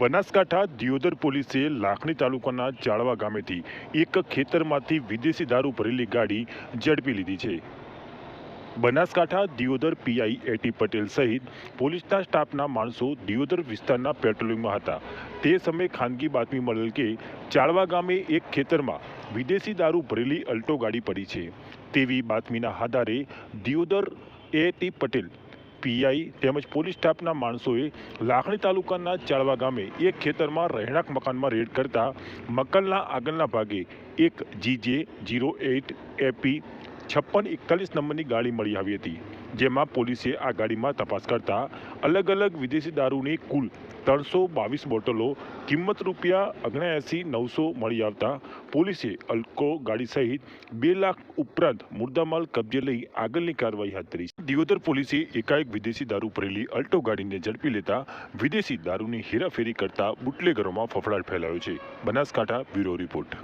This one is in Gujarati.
બનાસકાંઠા દિયોદર પોલીસે લાખણી તાલુકાના ચાળવા ગામેથી એક ખેતરમાંથી વિદેશી દારૂ ભરેલી ગાડી ઝડપી લીધી છે. બનાસકાંઠા દિયોદર પીઆઈ એટી પટેલ સહિત પોલીસના સ્ટાફના માણસો દિયોદર વિસ્તારના પેટ્રોલિંગમાં હતા. તે સમયે ખાનગી બાતમી મળેલ કે ચાળવા ગામે એક ખેતરમાં વિદેશી દારૂ ભરેલી અલ્ટો ગાડી પડી છે. તેવી બાતમીના આધારે દિયોદર એટી પટેલ પીઆઈ તેમજ પોલીસ સ્ટાફના માણસોએ લાખણી તાલુકાના ચાળવા ગામે એક ખેતરમાં રહેણાંક મકાનમાં રેડ કરતા મકાનના આગળના ભાગે એક જીજે જીરો એટ એપી છપ્પન એકતાલીસ નંબરની ગાડી મળી આવી હતી, જેમાં પોલીસે આ ગાડીમાં તપાસ કરતા અલગ અલગ વિદેશી દારૂની કુલ ત્રણસો બાવીસ બોટલો, કિંમત રૂપિયા ઓગણએંસી નવસો મળી આવતા પોલીસે અલ્કો ગાડી સહિત બે લાખ ઉપરાંત મુદ્દામાલ કબજે લઈ આગળની કાર્યવાહી હાથ ધરી દિયોદર પોલીસે એકાએક વિદેશી દારૂ ભરેલી અલ્ટો ગાડીને ઝડપી લેતા વિદેશી દારૂની હેરાફેરી કરતા બુટલેગરોમાં ફફડાટ ફેલાયો છે. Banaskantha bureau report.